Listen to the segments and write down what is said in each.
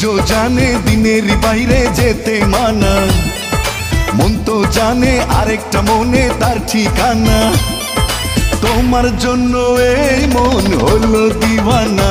জানে দিনের বাইরে যেতে মানা মন তো জানে আরেকটা মনে তার ঠিকানা তোমার জন্য এই মন হলো দিওয়ানা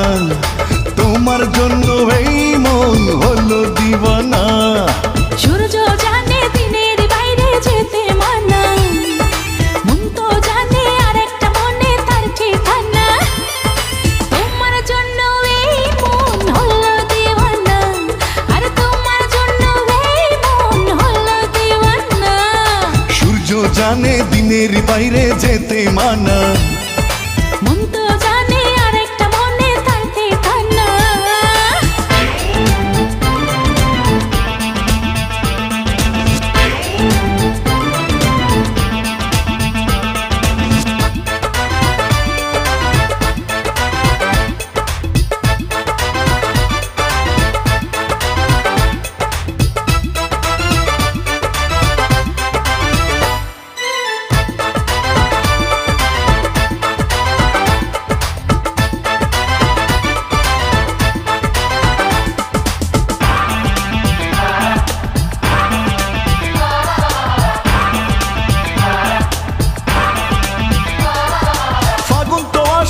জানে দিনের বাইরে যেতে মন।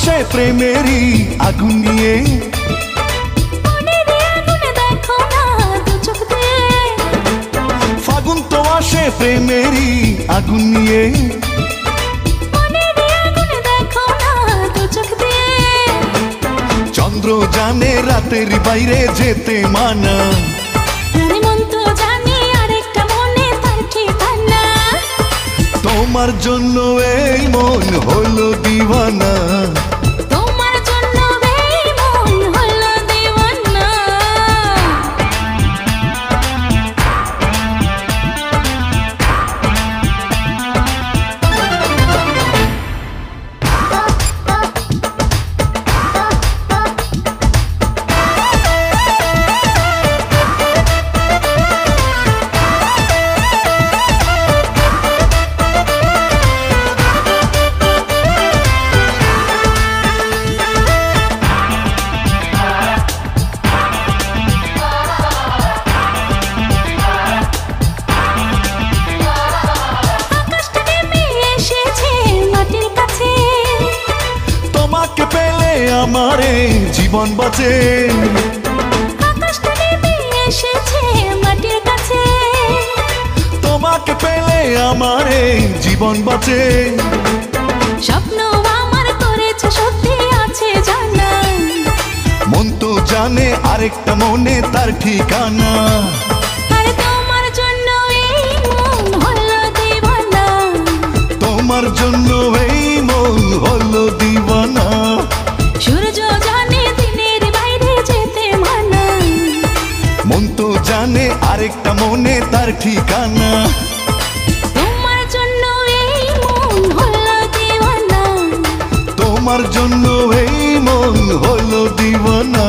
আসে প্রেমেরই আগুন নিয়ে। ফাগুন তো আসে প্রেমেরই আগুন নিয়ে। চন্দ্র জানে রাতের বাইরে যেতে মানা। তোমার জন্য এই মন হলো দিওয়ানা আমারে জীবন বাঁচে। তোমাকে পেলে আমারে জীবন বাঁচে। স্বপ্ন আমার করেছে সত্যি আছে জানা। মন তো জানে আরেকটা মনে তার ঠিকানা। তো জানে আরেকটা মনে তার ঠিকানা। তোমার জন্য এই মন হলো দিওয়ানা। তোমার জন্য এই মন হলো দিওয়ানা।